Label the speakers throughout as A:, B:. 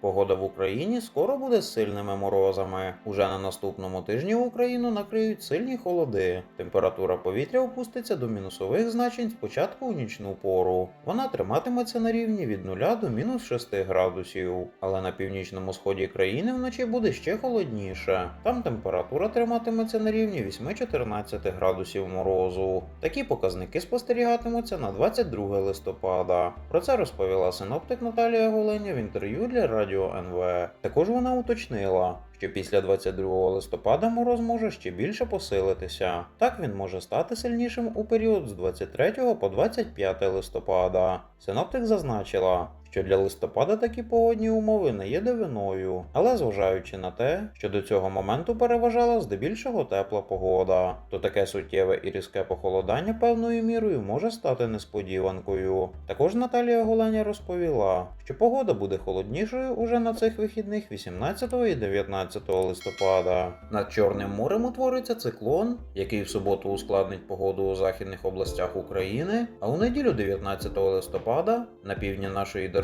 A: Погода в Україні скоро буде з сильними морозами. Уже на наступному тижні Україну накриють сильні холоди. Температура повітря опуститься до мінусових значень спочатку у нічну пору. Вона триматиметься на рівні від 0 до мінус 6 градусів. Але на північному сході країни вночі буде ще холодніше. Там температура триматиметься на рівні 8-14 градусів морозу. Такі показники спостерігатимуться на 22 листопада. Про це розповіла синоптик Наталія Голеня в інтерв'ю для Радіо НВ. Також вона уточнила, що після 22 листопада мороз може ще більше посилитися. Так він може стати сильнішим у період з 23 по 25 листопада. Синоптик зазначила, що для листопада такі погодні умови не є дивиною, але зважаючи на те, що до цього моменту переважала здебільшого тепла погода, то таке суттєве і різке похолодання певною мірою може стати несподіванкою. Також Наталія Голеня розповіла, що погода буде холоднішою уже на цих вихідних 18 і 19 листопада. Над Чорним морем утвориться циклон, який в суботу ускладнить погоду у західних областях України, а у неділю 19 листопада на півдні нашої держави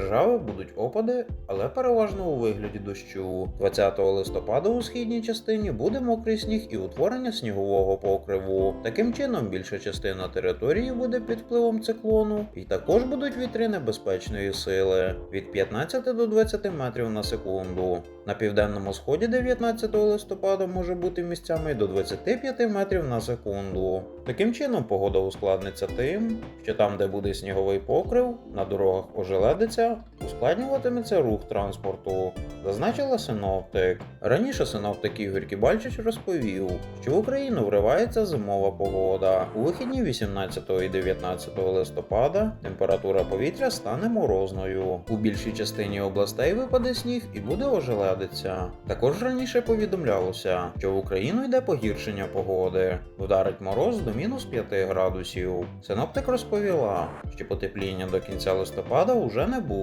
A: будуть опади, але переважно у вигляді дощу. 20 листопада у східній частині буде мокрий сніг і утворення снігового покриву. Таким чином, більша частина території буде під впливом циклону, і також будуть вітри небезпечної сили від 15 до 20 метрів на секунду. На південному сході 19 листопада може бути місцями до 25 метрів на секунду. Таким чином, погода ускладниться тим, що там, де буде сніговий покрив, на дорогах ожеледиться, ускладнюватиметься рух транспорту, зазначила синоптик. Раніше синоптик Ігор Кібальчич розповів, що в Україну вривається зимова погода. У вихідні 18 і 19 листопада температура повітря стане морозною. У більшій частині областей випаде сніг і буде ожеледиця. Також раніше повідомлялося, що в Україну йде погіршення погоди. Вдарить мороз до мінус 5 градусів. Синоптик розповіла, що потепління до кінця листопада уже не буде,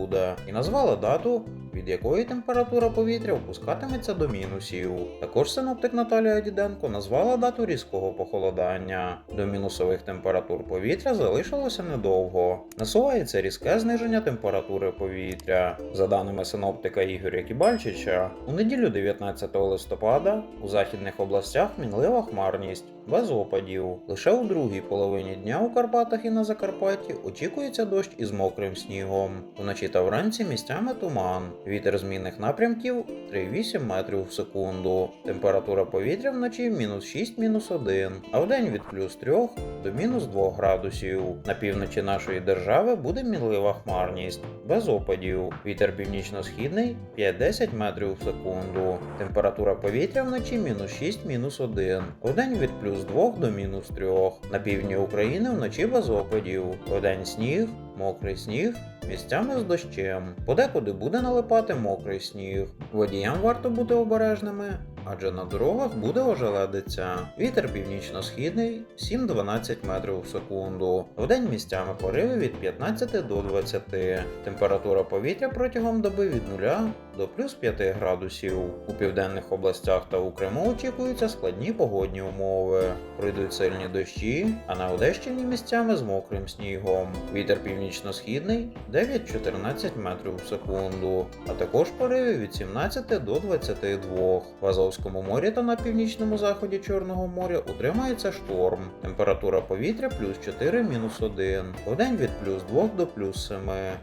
A: і назвала дату, від якої температура повітря опускатиметься до мінусів. Також синоптик Наталія Діденко назвала дату різкого похолодання. До мінусових температур повітря залишилося недовго. Насувається різке зниження температури повітря. За даними синоптика Ігоря Кібальчича, у неділю 19 листопада у західних областях мінлива хмарність. Без опадів. Лише у другій половині дня у Карпатах і на Закарпатті очікується дощ із мокрим снігом. Вночі та вранці місцями туман. Вітер змінних напрямків 3,8 метрів в секунду. Температура повітря вночі мінус 6 мінус 1, а вдень від плюс 3 до мінус 2 градусів. На півночі нашої держави буде мінлива хмарність, без опадів. Вітер північно-східний 5-10 метрів в секунду. Температура повітря вночі мінус 6 мінус 1, вдень від плюс 2 до мінус 3. На півдні України вночі без опадів. Вдень сніг, мокрий сніг, місцями з дощем. Подекуди буде налипати мокрий сніг. Водіям варто бути обережними, адже на дорогах буде ожеледиця. Вітер північно-східний 7-12 метрів в секунду. Вдень місцями пориви від 15 до 20. Температура повітря протягом доби від 0 до плюс 5 градусів. У південних областях та у Криму очікуються складні погодні умови. Пройдуть сильні дощі, а на Одещині місцями з мокрим снігом. Вітер північно-східний 9-14 метрів в секунду, а також пориви від 17 до 22. Азовському морі та на північному заході Чорного моря утримається шторм. Температура повітря плюс 4 мінус 1. Вдень від плюс 2 до плюс 7.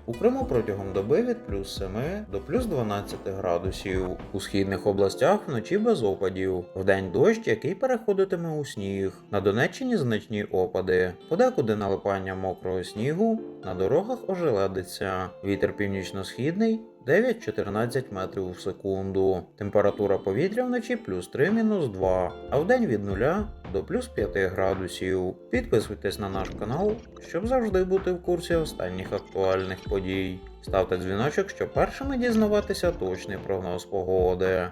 A: У Криму протягом доби від плюс 7 до плюс 12 градусів. У східних областях вночі без опадів. Вдень дощ, який переходитиме у сніг. На Донеччині значні опади. Подекуди налипання мокрого снігу, на дорогах ожеледиться. Вітер північно-східний 9-14 метрів в секунду. Температура повітря вночі плюс 3 мінус 2, а вдень від 0 до плюс 5 градусів. Підписуйтесь на наш канал, щоб завжди бути в курсі останніх актуальних подій. Ставте дзвіночок, щоб першими дізнаватися точний прогноз погоди.